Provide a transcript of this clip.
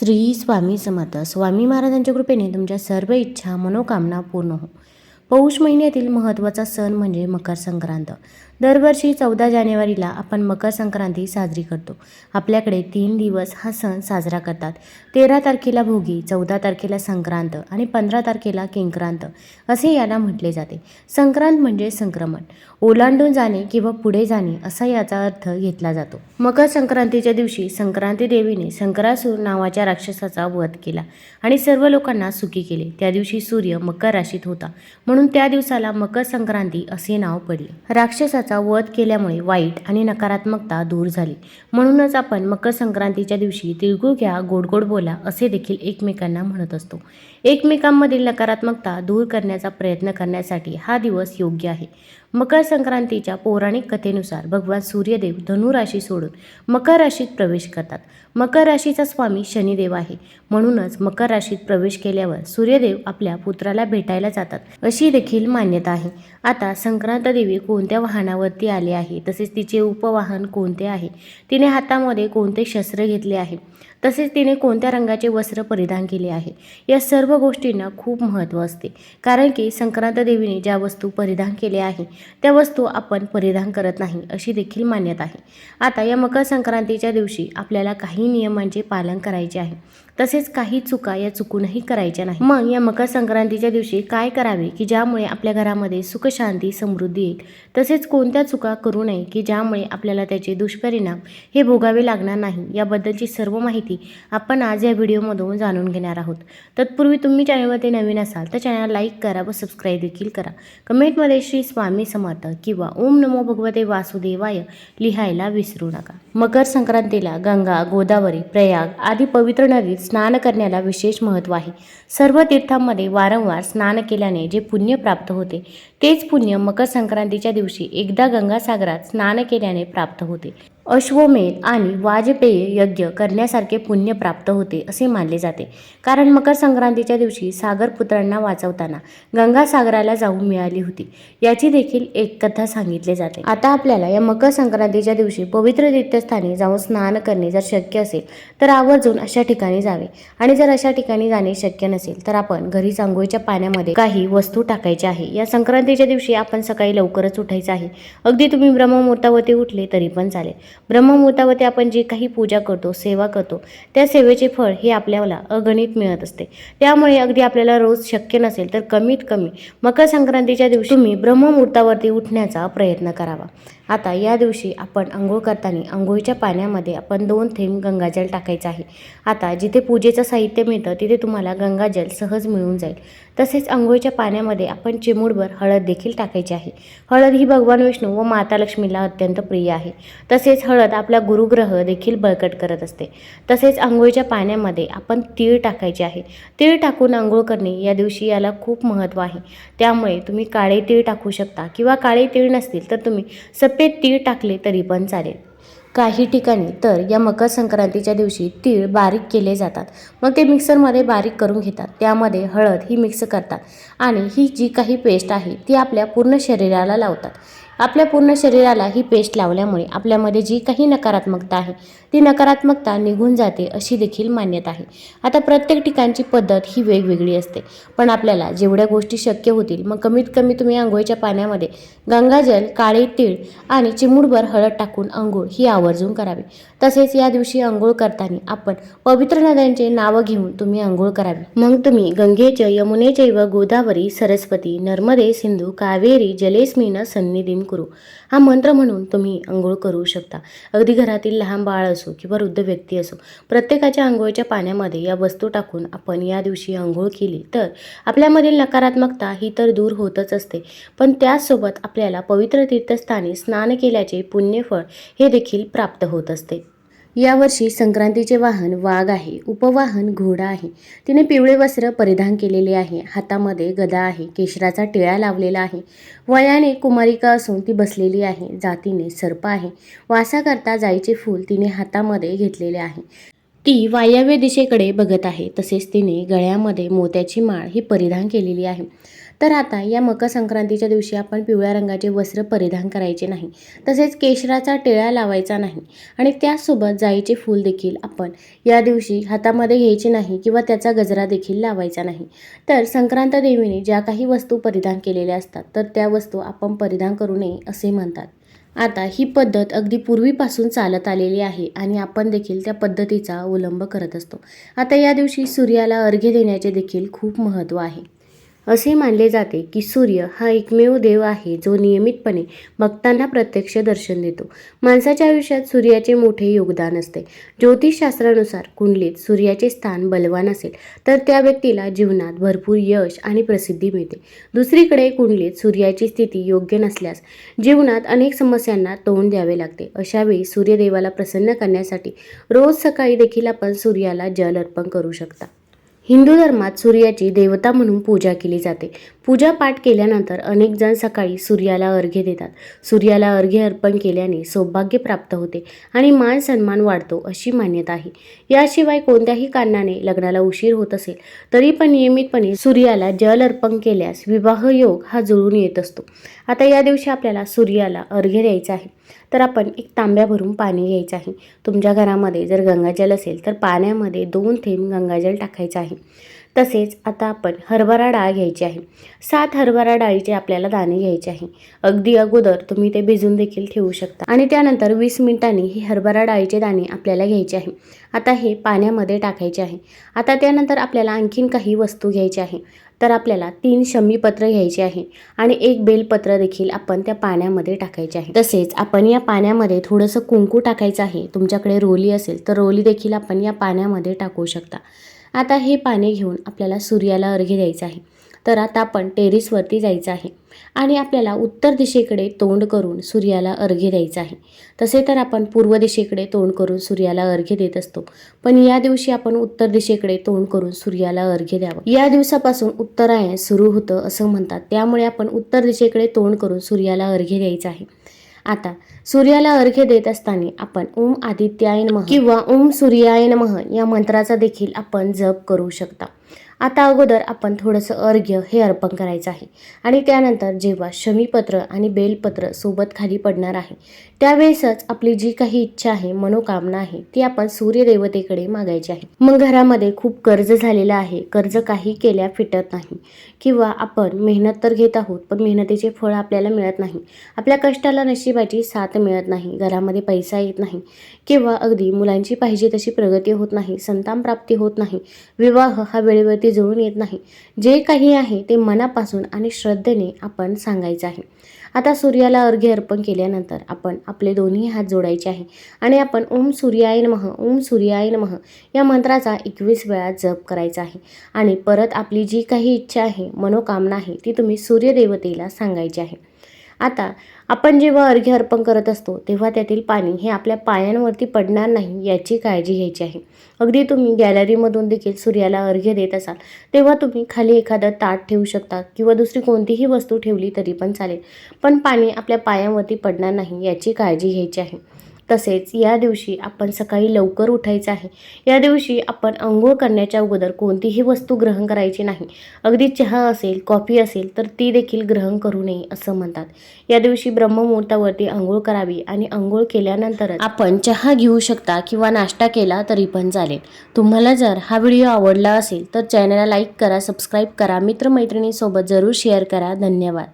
श्री स्वामी समर्थ. स्वामी महाराजांच्या कृपेने तुमच्या सर्व इच्छा मनोकामना पूर्ण हो. पौष महिन्यातील महत्त्वाचा सण म्हणजे मकर संक्रांत. दरवर्षी चौदा जानेवारीला आपण मकर संक्रांती साजरी करतो. आपल्याकडे तीन दिवस हा सण साजरा करतात. तेरा तारखेला भोगी चौदा तारखेला संक्रांत आणि पंधरा तारखेला किंक्रांत असे याला म्हटले जाते. संक्रांत म्हणजे संक्रमण. ओलांडून जाणे किंवा पुढे जाणे असा याचा अर्थ घेतला जातो. मकर संक्रांतीच्या दिवशी संक्रांती देवीने संक्रासूर नावाच्या राक्षसाचा वध केला आणि सर्व लोकांना सुखी केले. त्या दिवशी सूर्य मकर राशीत होता. म्हणून त्या दिवसाला मकर संक्रांती असे नाव पडले. राक्षसाचा वध केल्यामुळे वाईट आणि नकारात्मकता दूर झाली. म्हणूनच आपण मकर संक्रांतीच्या दिवशी तिळगुळ घ्या गोड गोड बोला असे देखील एकमेकांना म्हणत असतो. एकमेकांमधील नकारात्मकता दूर करण्याचा प्रयत्न करण्यासाठी हा दिवस योग्य आहे. मकर संक्रांतीच्या पौराणिक कथेनुसार भगवान सूर्यदेव धनुराशी सोडून मकर राशीत प्रवेश करतात. मकर राशीचा स्वामी शनिदेव आहे. म्हणूनच मकर राशीत प्रवेश केल्यावर सूर्यदेव आपल्या पुत्राला भेटायला जातात. अशी देखील मान्यता आहे. आता संक्रांत देवी कोणत्या वाहनावरती आले आहे? तसेच तिचे उपवाहन कोणते आहे? तिने हातामध्ये कोणते शस्त्र घेतले आहे? तसेच तिने कोणत्या रंगाचे वस्त्र परिधान केले आहे? या सर्व गोष्टींना खूप महत्त्व असते. कारण की संक्रांत देवीने ज्या वस्तू परिधान केल्या आहे त्या वस्तू आपण परिधान करत नाही अशी देखील मान्यता आहे. आता या मकर संक्रांतीच्या दिवशी आपल्याला काही नियमांचे पालन करायचे आहे. तसेच काही चुका या चुकूनही करायच्या नाही मग या मकर संक्रांतीच्या दिवशी काय करावे की ज्यामुळे आपल्या घरामध्ये सुखशांती समृद्धी येईल? तसेच कोणत्या चुका करू नये की ज्यामुळे आपल्याला त्याचे दुष्परिणाम हे भोगावे लागणार नाही? याबद्दलची सर्व माहिती आपण आज या व्हिडिओमधून जाणून घेणार आहोत. तत्पूर्वी तुम्ही चॅनलमध्ये नवीन असाल तर चॅनल लाईक करा व सबस्क्राईब देखील करा. कमेंटमध्ये श्री स्वामी समर्थ किंवा ओम नमो भगवते वासुदेवाय लिहायला विसरू नका. मकर संक्रांतीला गंगा गोदावरी प्रयाग आदी पवित्र नदीत स्नान करण्याला विशेष महत्त्व आहे. सर्व तीर्थांमध्ये वारंवार स्नान केल्याने जे पुण्य प्राप्त होते तेच पुण्य मकर संक्रांतीच्या दिवशी एकदा गंगासागरात स्नान केल्याने प्राप्त होते. अश्वमेध आणि वाजपेय यज्ञ करण्यासारखे पुण्य प्राप्त होते असे मानले जाते. कारण मकर संक्रांतीच्या दिवशी सागरपुत्रांना वाचवताना गंगासागराला जाऊन मिळाली होती. याची देखील एक कथा सांगितली जाते. आता आपल्याला या मकर संक्रांतीच्या दिवशी पवित्र तीर्थस्थानी जाऊन स्नान करणे जर शक्य असेल तर आवर्जून अशा ठिकाणी जावे. आणि जर अशा ठिकाणी जाणे शक्य नसेल तर आपण घरी सांगोळीच्या पाण्यामध्ये काही वस्तू टाकायच्या आहे. या संक्रांतीच्या दिवशी आपण सकाळी लवकरच उठायचं आहे. अगदी तुम्ही ब्रह्ममुहूर्तावरती उठले तरी पण चालेल. ब्रह्ममुहूर्तावरती आपण जी काही पूजा करतो सेवा करतो त्या सेवेचे फळ हे आपल्याला अगणित मिळत असते. त्यामुळे अगदी आपल्याला रोज शक्य नसेल तर कमीत कमी मकर संक्रांतीच्या दिवशी तुम्ही ब्रह्ममुहूर्तावरती उठण्याचा प्रयत्न करावा. आता या दिवशी आपण आंघोळ करताना आंघोळीच्या पाण्यामध्ये आपण दोन थेंब गंगाजल टाकायचं आहे. आता जिथे पूजेचं साहित्य मिळतं तिथे तुम्हाला गंगाजल सहज मिळून जाईल. तसेच आंघोळीच्या पाण्यामध्ये आपण चिमूडभर हळद देखील टाकायची आहे. हळद ही भगवान विष्णू व माता लक्ष्मीला अत्यंत प्रिय आहे. तसेच हळद आपला गुरुग्रह देखील बळकट करत असते. तसेच आंघोळीच्या पाण्यामध्ये आपण तीळ टाकायचे आहे. तीळ टाकून आंघोळ करणे या दिवशी याला खूप महत्त्व आहे. त्यामुळे तुम्ही काळे तीळ टाकू शकता किंवा काळे तीळ नसतील तर तुम्ही सफेद तीळ टाकले तरी पण चालेल. काही ठिकाणी तर या मकर संक्रांतीच्या दिवशी तीळ बारीक केले जातात. मग ते मिक्सरमध्ये बारीक करून घेतात. त्यामध्ये हळद ही मिक्स करतात आणि ही जी काही पेस्ट आहे ती आपल्या पूर्ण शरीराला लावतात. आपल्या पूर्ण शरीराला ही पेस्ट लावल्यामुळे आपल्यामध्ये जी काही नकारात्मकता आहे ती नकारात्मकता निघून जाते अशी देखील मान्यता आहे. आता प्रत्येक ठिकाणची पद्धत ही वेगवेगळी असते. पण आपल्याला जेवढ्या गोष्टी शक्य होतील मग कमीत कमी तुम्ही आंघोळीच्या पाण्यामध्ये गंगाजल काळे तीळ आणि चिमूडभर हळद टाकून आंघोळ ही आवर्जून करावी. तसेच या दिवशी आंघोळ करताना आपण पवित्र नद्यांचे नावं घेऊन तुम्ही आंघोळ करावी. मग तुम्ही गंगेचे यमुनेचे व गोदावरी सरस्वती नर्मदे सिंधू कावेरी जलेस्मीनं सन्निधीन करू. हा मंत्र म्हणून तुम्ही आंघोळ करू शकता. अगदी घरातील लहान बाळ असो किंवा वृद्ध व्यक्ती असो प्रत्येकाच्या आंघोळीच्या पाण्यामध्ये या वस्तू टाकून आपण या दिवशी आंघोळ केली तर आपल्यामधील नकारात्मकता ही तर दूर होतच असते. पण त्याचसोबत आपल्याला पवित्र तीर्थस्थानी स्नान केल्याचे पुण्यफळ हे देखील प्राप्त होत असते. यावर्षी संक्रांतीचे वाहन वाघ आहे उपवाहन घोडा आहे. तिने पिवळे वस्त्र परिधान केलेले आहे हातामध्ये गदा आहे केशराचा टिळा लावलेला आहे. वयाने कुमारिका असून ती बसलेली आहे जातीने सर्प आहे. वासाकरता जाईचे फूल तिने हातामध्ये घेतलेले आहे. ती वायव्य दिशेकडे बघत आहे तसेच तिने गळ्यामध्ये मोत्याची माळ ही परिधान केलेली आहे. तर आता या मकर संक्रांतीच्या दिवशी आपण पिवळ्या रंगाचे वस्त्र परिधान करायचे नाही. तसेच केशराचा टिळा लावायचा नाही. आणि त्याचसोबत जाईचे फूल देखील आपण या दिवशी हातामध्ये घ्यायचे नाही किंवा त्याचा गजरा देखील लावायचा नाही. तर संक्रांत देवीने ज्या काही वस्तू परिधान केलेल्या असतात तर त्या वस्तू आपण परिधान करू नये असे म्हणतात. आता ही पद्धत अगदी पूर्वीपासून चालत आलेली आहे आणि आपण देखील त्या पद्धतीचा अवलंब करत असतो. आता या दिवशी सूर्याला अर्घ्य देण्याचे देखील खूप महत्त्व आहे. असे मानले जाते की सूर्य हा एकमेव देव आहे जो नियमितपणे भक्तांना प्रत्यक्ष दर्शन देतो. माणसाच्या आयुष्यात सूर्याचे मोठे योगदान असते. ज्योतिषशास्त्रानुसार कुंडलीत सूर्याचे स्थान बलवान असेल तर त्या व्यक्तीला जीवनात भरपूर यश आणि प्रसिद्धी मिळते. दुसरीकडे कुंडलीत सूर्याची स्थिती योग्य नसल्यास जीवनात अनेक समस्यांना तोंड द्यावे लागते. अशावेळी सूर्यदेवाला प्रसन्न करण्यासाठी रोज सकाळी देखील आपण सूर्याला जल अर्पण करू शकता. हिंदू धर्मात सूर्याची देवता म्हणून पूजा केली जाते. पूजा पाठ केल्यानंतर अनेक जण सकाळी सूर्याला अर्घ्य देतात. सूर्याला अर्घ्य अर्पण केल्याने सौभाग्य प्राप्त होते आणि मान सन्मान वाढतो अशी मान्यता आहे. याशिवाय कोणत्याही कारणाने लग्नाला उशीर होत असेल तरी पण नियमितपणे सूर्याला जल अर्पण केल्यास विवाह योग हा जुळून येत असतो. आता या दिवशी आपल्याला सूर्याला अर्घ्य द्यायचं आहे. तर आपण एक तांब्या भरून पाणी घ्यायचं आहे. तुमच्या घरामध्ये जर गंगाजल असेल तर पाण्यामध्ये दोन थेंब गंगाजल टाकायचं आहे. तसेच आता आपण हरभरा डाळ घ्यायची आहे. सात हरभरा डाळीचे आपल्याला दाणे घ्यायचे आहे. अगदी अगोदर तुम्ही ते भिजून देखील ठेवू शकता. आणि त्यानंतर वीस मिनिटांनी हे हरभरा डाळीचे दाणे आपल्याला घ्यायचे आहे. आता हे पाण्यामध्ये टाकायचे आहे. आता त्यानंतर आपल्याला आणखीन काही वस्तू घ्यायची आहे. तर आपल्याला तीन शमीपत्र घ्यायचे आहे. आणि एक बेलपत्र देखील आपण त्या पाण्यामध्ये टाकायचे आहे. तसेच आपण या पाण्यामध्ये थोडंसं कुंकू टाकायचं आहे. तुमच्याकडे रोली असेल तर रोली देखील आपण या पाण्यामध्ये टाकू शकता. आता हे पाने घेऊन आपल्याला सूर्याला अर्घ्य द्यायचं आहे. तर आता आपण टेरिसवरती जायचं आहे. आणि आपल्याला उत्तर दिशेकडे तोंड करून सूर्याला अर्घ्य द्यायचं आहे. तसे तर आपण पूर्व दिशेकडे तोंड करून सूर्याला अर्घ्य देत असतो. पण या दिवशी आपण उत्तर दिशेकडे तोंड करून सूर्याला अर्घ्य द्यावं. या दिवसापासून उत्तरायण सुरू होतं असं म्हणतात. त्यामुळे आपण उत्तर दिशेकडे तोंड करून सूर्याला अर्घ्य द्यायचं आहे. आता सूर्याला अर्घ्य देत असताना आपण ओम आदित्यायन मह किंवा ओम सूर्यायन मह या मंत्राचा देखील आपण जप करू शकता. आता अगोदर आपण थोडंसं अर्घ्य हे अर्पण करायचं आहे. आणि त्यानंतर जेव्हा शमीपत्र आणि बेलपत्र सोबत खाली पडणार आहे त्यावेळेसच आपली जी काही इच्छा आहे मनोकामना आहे ती आपण सूर्यदेवतेकडे मागायची आहे. मग घरामध्ये खूप कर्ज झालेलं आहे. कर्ज काही केल्या फिटत नाही. किंवा आपण मेहनत तर घेत आहोत पण मेहनतीचे फळ आपल्याला मिळत नाही. आपल्या कष्टाला नशिबाची साथ मिळत नाही. घरामध्ये पैसा येत नाही. किंवा अगदी मुलांची पाहिजे तशी प्रगती होत नाही. संतान प्राप्ती होत नाही. विवाह हा वेळेवरती जुळून येत नाही. जे काही आहे ते मनापासून आणि श्रद्धेने आपण सांगायचं आहे. आता सूर्याला अर्घ्य अर्पण केल्यानंतर आपण आपले दोन्ही हात जोडायचे आहे आणि आपण ओम सूर्याय नमः ओम सूर्याय नमः या मंत्राचा एकवीस वेळा जप करायचा आहे. आणि परत आपली जी काही इच्छा आहे मनोकामना आहे ती तुम्ही सूर्यदेवतेला सांगायची आहे. आता आपण जेव्हा अर्घ्य अर्पण करत असतो तेव्हा त्यातील पाणी हे आपल्या पायांवरती पडणार नाही याची काळजी घ्यायची आहे. अगदी तुम्ही गॅलरीमधून देखील सूर्याला अर्घ्य देत असाल तेव्हा तुम्ही खाली एखादं ताट ठेवू शकता किंवा दुसरी कोणतीही वस्तू ठेवली तरी पण चालेल. पण पाणी आपल्या पायांवरती पडणार नाही याची काळजी घ्यायची आहे. तसेच या दिवशी आपण सकाळी लवकर उठायचं आहे. या दिवशी आपण अंघोळ करण्याच्या अगोदर कोणतीही वस्तू ग्रहण करायची नाही. अगदी चहा असेल कॉफी असेल तर ती देखील ग्रहण करू नये असं म्हणतात. या दिवशी ब्रह्ममुहूर्तावरती अंघोळ करावी आणि अंघोळ केल्यानंतर आपण चहा घेऊ शकता किंवा नाश्ता केला तरी पण चालेल. तुम्हाला जर हा व्हिडिओ आवडला असेल तर चॅनलला लाईक करा सबस्क्राईब करा मित्रमैत्रिणीसोबत जरूर शेअर करा. धन्यवाद.